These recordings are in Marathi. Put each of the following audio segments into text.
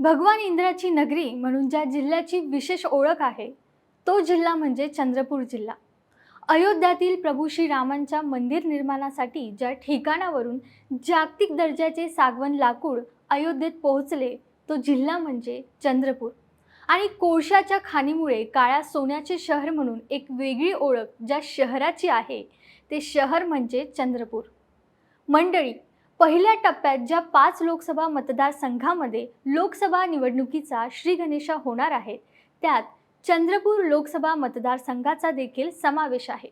भगवान इंद्राची नगरी म्हणून ज्या जिल्ह्याची विशेष ओळख आहे तो जिल्हा म्हणजे चंद्रपूर जिल्हा. अयोध्यातील प्रभू श्रीरामांच्या मंदिर निर्माणासाठी ज्या ठिकाणावरून जागतिक दर्जाचे सागवन लाकूड अयोध्येत पोहोचले तो जिल्हा म्हणजे चंद्रपूर. आणि कोळशाच्या खाणीमुळे काळ्या सोन्याचे शहर म्हणून एक वेगळी ओळख ज्या शहराची आहे ते शहर म्हणजे चंद्रपूर. मंडळी पहिल्या टप्प्यात ज्या पाच लोकसभा मतदारसंघामध्ये लोकसभा निवडणुकीचा श्रीगणेशा होणार आहे त्यात चंद्रपूर लोकसभा मतदारसंघाचा देखील समावेश आहे.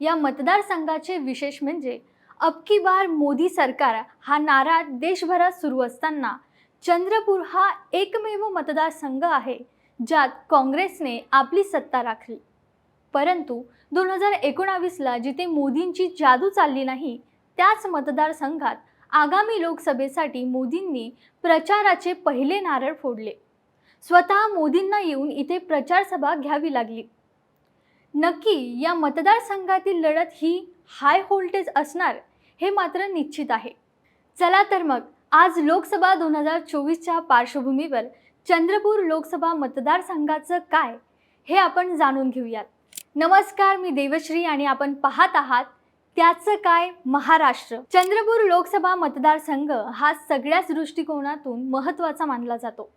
या मतदारसंघाचे विशेष म्हणजे अबकी बार मोदी सरकार हा नारा देशभरात सुरू असताना चंद्रपूर हा एकमेव मतदारसंघ आहे ज्यात काँग्रेसने आपली सत्ता राखली. परंतु दोन हजार एकोणावीसला जिथे मोदींची जादू चालली नाही त्याच मतदारसंघात आगामी लोकसभेसाठी मोदींनी प्रचाराचे पहिले नारळ फोडले. स्वतः मोदींना येऊन इथे प्रचारसभा घ्यावी लागली. नक्की या मतदारसंघातील लढत ही हाय व्होल्टेज असणार हे मात्र निश्चित आहे. चला तर मग आज लोकसभा दोन हजार चोवीसच्या पार्श्वभूमीवर चंद्रपूर लोकसभा मतदारसंघाचं काय हे आपण जाणून घेऊयात. नमस्कार मी देवश्री आणि आपण पाहत आहात त्याचं काय? महाराष्ट्र. चंद्रपूर लोकसभा मतदारसंघ हा सगळ्याच दृष्टिकोनातून महत्त्वाचा मानला जातो.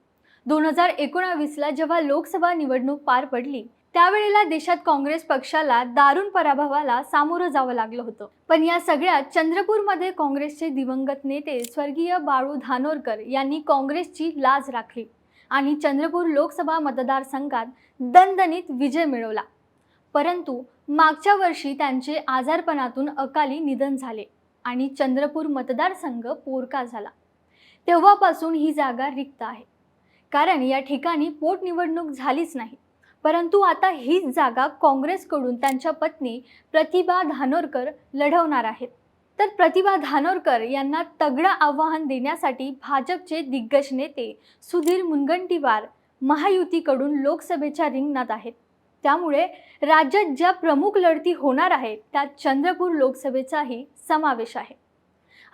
दोन हजार एकोणावीसला जेव्हा लोकसभा निवडणूक पार पडली त्यावेळेला देशात काँग्रेस पक्षाला दारुण पराभवाला सामोरं जावं लागलं होतं. पण या सगळ्यात चंद्रपूरमध्ये काँग्रेसचे दिवंगत नेते स्वर्गीय बाळू धानोरकर यांनी काँग्रेसची लाज राखली आणि चंद्रपूर लोकसभा मतदारसंघात दणदणीत विजय मिळवला. परंतु मागच्या वर्षी त्यांचे आजारपणातून अकाली निधन झाले आणि चंद्रपूर मतदारसंघ पोरका झाला. तेव्हापासून ही जागा रिक्त आहे. कारण या ठिकाणी पोटनिवडणूक झालीच नाही. परंतु आता हीच जागा काँग्रेसकडून त्यांच्या पत्नी प्रतिभा धानोरकर लढवणार आहेत. तर प्रतिभा धानोरकर यांना तगडं आव्हान देण्यासाठी भाजपचे दिग्गज नेते सुधीर मुनगंटीवार महायुतीकडून लोकसभेच्या रिंगणात आहेत. त्यामुळे राज्यात ज्या प्रमुख लढती होणार आहेत त्यात चंद्रपूर लोकसभेचाही समावेश आहे.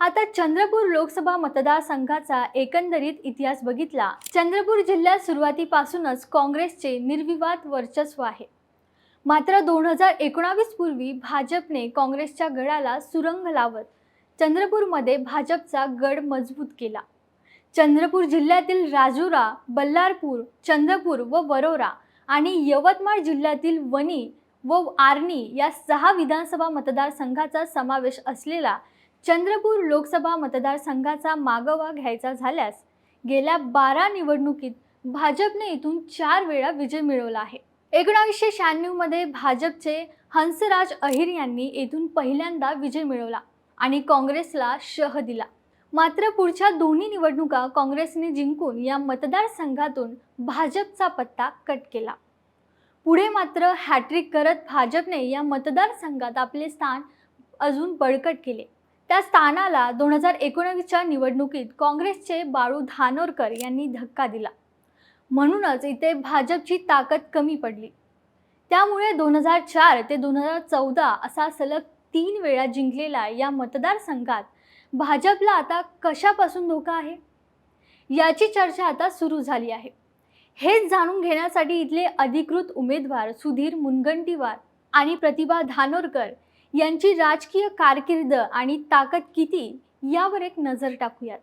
आता चंद्रपूर लोकसभा मतदारसंघाचा एकंदरीत इतिहास बघितला चंद्रपूर जिल्ह्यात सुरुवातीपासूनच काँग्रेसचे निर्विवाद वर्चस्व आहे. मात्र दोन हजार एकोणावीस पूर्वी भाजपने काँग्रेसच्या गडाला सुरंग लावत चंद्रपूरमध्ये भाजपचा गड मजबूत केला. चंद्रपूर जिल्ह्यातील राजुरा बल्लारपूर चंद्रपूर व वरोरा आणि यवतमाळ जिल्ह्यातील वणी व आर्णी या सहा विधानसभा मतदारसंघाचा समावेश असलेला चंद्रपूर लोकसभा मतदारसंघाचा मागोवा घ्यायचा झाल्यास गेल्या बारा निवडणुकीत भाजपने इथून चार वेळा विजय मिळवला आहे. एकोणावीसशे शहाण्णवमध्ये भाजपचे हंसराज अहिर यांनी येथून पहिल्यांदा विजय मिळवला आणि काँग्रेसला शह दिला. मात्र पुढच्या दोन्ही निवडणुका काँग्रेसने जिंकून या मतदारसंघातून भाजपचा पत्ता कट केला. पुढे मात्र हॅट्रिक करत भाजपने या मतदारसंघात आपले स्थान अजून बळकट केले. त्या स्थानाला दोन हजार एकोणावीसच्या निवडणुकीत काँग्रेसचे बाळू धानोरकर यांनी धक्का दिला. म्हणूनच इथे भाजपची ताकद कमी पडली. त्यामुळे दोन हजार चार ते दोन हजार चौदा असा सलग तीन वेळा जिंकलेला या मतदारसंघात भाजपला आता कशापासून धोका आहे? याची चर्चा आता सुरू झाली आहे. हेच जाणून घेण्यासाठी इथले अधिकृत उमेदवार सुधीर मुनगंटीवार आणि प्रतिभा धानोरकर यांची राजकीय कारकीर्द आणि ताकद किती यावर एक नजर टाकूयात.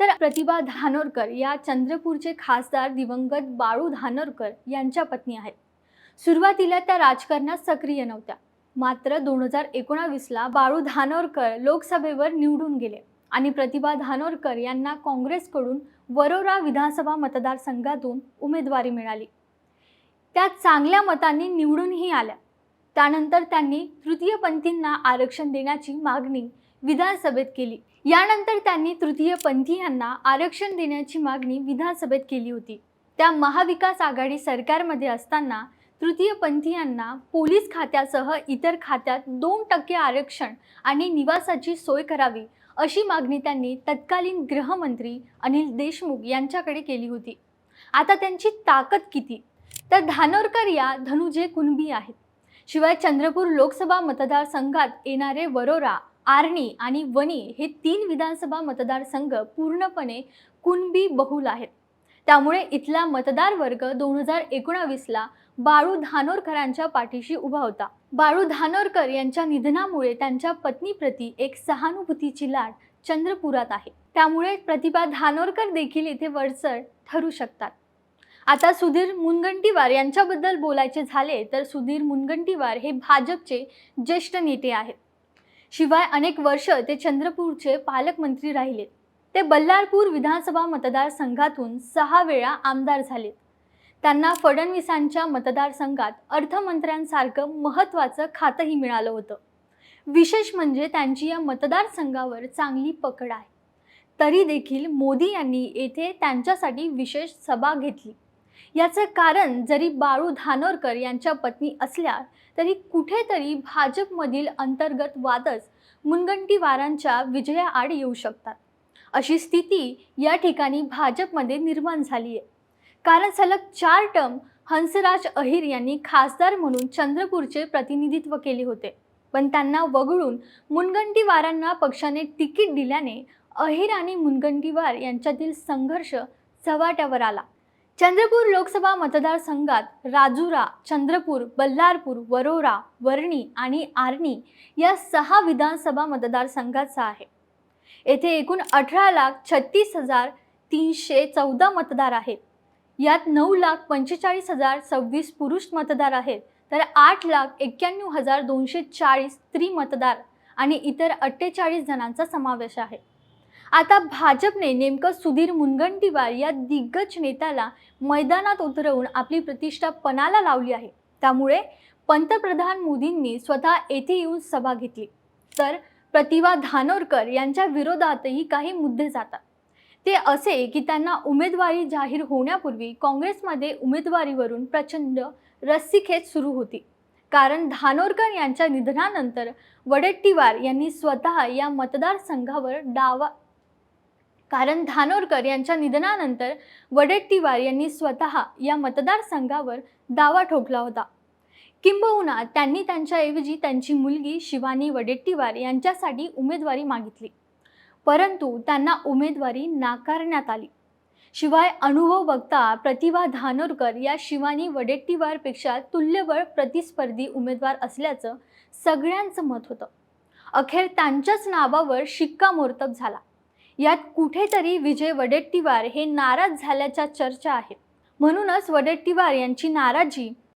तर प्रतिभा धानोरकर या चंद्रपूरचे खासदार दिवंगत बाळू धानोरकर यांच्या पत्नी आहेत. सुरुवातीला त्या राजकारणात सक्रिय नव्हत्या. मात्र दोन हजार एकोणावीसला बाळू धानोरकर लोकसभेवर निवडून गेले आणि प्रतिभा धानोरकर यांना काँग्रेसकडून वरोरा विधानसभा मतदारसंघातून उमेदवारी मिळाली. त्या चांगल्या मतांनी निवडूनही आल्या. त्यानंतर त्यांनी तृतीयपंथींना आरक्षण देण्याची मागणी विधानसभेत केली. यानंतर त्यांनी तृतीयपंथीयांना आरक्षण देण्याची मागणी विधानसभेत केली होती. त्या महाविकास आघाडी सरकारमध्ये असताना तृतीयपंथीयांना पोलीस खात्यासह इतर खात्यात दोन टक्के आरक्षण आणि निवासाची सोय करावी अशी मागणी त्यांनी तत्कालीन गृहमंत्री अनिल देशमुख यांच्याकडे केली होती. आता त्यांची ताकद किती? तर धानोरकर या धनुजे कुणबी आहेत. शिवाय चंद्रपूर लोकसभा मतदारसंघात येणारे वरोरा आर्णी आणि वणी हे तीन विधानसभा मतदारसंघ पूर्णपणे कुणबी बहुल आहेत. त्यामुळे इथला मतदार वर्ग दोन हजार एकोणावीसला बाळू धानोरकरांच्या पाठीशी उभा होता. बाळू धानोरकर यांच्या निधनामुळे त्यांच्या पत्नीप्रती एक सहानुभूतीची लाट चंद्रपुरात आहे. त्यामुळे प्रतिभा धानोरकर देखील इथे वरचढ ठरू शकतात. आता सुधीर मुनगंटीवार यांच्याबद्दल बोलायचे झाले तर सुधीर मुनगंटीवार हे भाजपचे ज्येष्ठ नेते आहेत. शिवाय अनेक वर्ष ते चंद्रपूरचे पालकमंत्री राहिले. ते बल्लारपूर विधानसभा मतदारसंघातून सहा वेळा आमदार झालेत. त्यांना फडणवीसांच्या मतदारसंघात अर्थमंत्र्यांसारखं महत्त्वाचं खातंही मिळालं होतं. विशेष म्हणजे त्यांची या मतदारसंघावर चांगली पकड आहे. तरी देखील मोदी यांनी येथे त्यांच्यासाठी विशेष सभा घेतली. याचं कारण जरी बाळू धानोरकर यांच्या पत्नी असल्या तरी कुठेतरी भाजपमधील अंतर्गत वादच मुनगंटीवारांच्या विजयाआड येऊ शकतात. अशी स्थिती या ठिकाणी भाजपमध्ये निर्माण झाली आहे कारण सलग चार टर्म हंसराज अहिर यांनी खासदार म्हणून चंद्रपूरचे प्रतिनिधित्व केले होते. पण त्यांना वगळून मुनगंटीवारांना पक्षाने तिकीट दिल्याने अहिर आणि मुनगंटीवार यांच्यातील संघर्ष चव्हाट्यावर आला. चंद्रपूर लोकसभा मतदारसंघात राजुरा चंद्रपूर बल्लारपूर वरोरा वर्णी आणि आर्णी या सहा विधानसभा मतदारसंघाचा आहे. येथे एकूण अठरा लाख छत्तीस हजार तीनशे चौदा मतदार आहेत. यात नऊ लाख पंचेचाळीस हजार सव्वीस पुरुष मतदार आहेत तर आठ लाख एक्क्याण्णव हजार दोनशे चाळीस स्त्री मतदार आणि इतर अठ्ठेचाळीस जणांचा समावेश आहे. आता भाजपने नेमकं सुधीर मुनगंटीवार या दिग्गज नेत्याला मैदानात उतरवून आपली प्रतिष्ठा पणाला लावली आहे. त्यामुळे पंतप्रधान मोदींनी स्वतः येथे येऊन सभा घेतली. तर प्रतिभा धानोरकर यांच्या विरोधातही काही मुद्दे जातात. ते असे की त्यांना उमेदवारी जाहीर होण्यापूर्वी काँग्रेसमध्ये उमेदवारीवरून प्रचंड रस्सीखेच सुरू होती. कारण धानोरकर यांच्या निधनानंतर वडेट्टीवार यांनी स्वतः या मतदारसंघावर डावा कारण धानोरकर यांच्या निधनानंतर वडेट्टीवार यांनी स्वतः या मतदारसंघावर दावा ठोकला होता. किंबहुना त्यांनी त्यांच्याऐवजी त्यांची मुलगी शिवानी वडेट्टीवार यांच्यासाठी उमेदवारी मागितली. परंतु त्यांना उमेदवारी नाकारण्यात आली. शिवाय अनुभव बघता प्रतिभा धानोरकर या शिवानी वडेट्टीवारपेक्षा तुल्यबळ प्रतिस्पर्धी उमेदवार असल्याचं सगळ्यांचं मत होतं. अखेर त्यांच्याच नावावर शिक्कामोर्तब झाला. यात कुठेतरी विजय वडेट्टीवार हे नाराज झाल्याच्या चर्चा आहेत. म्हणूनच वडेट्टीवार यांची नाराजी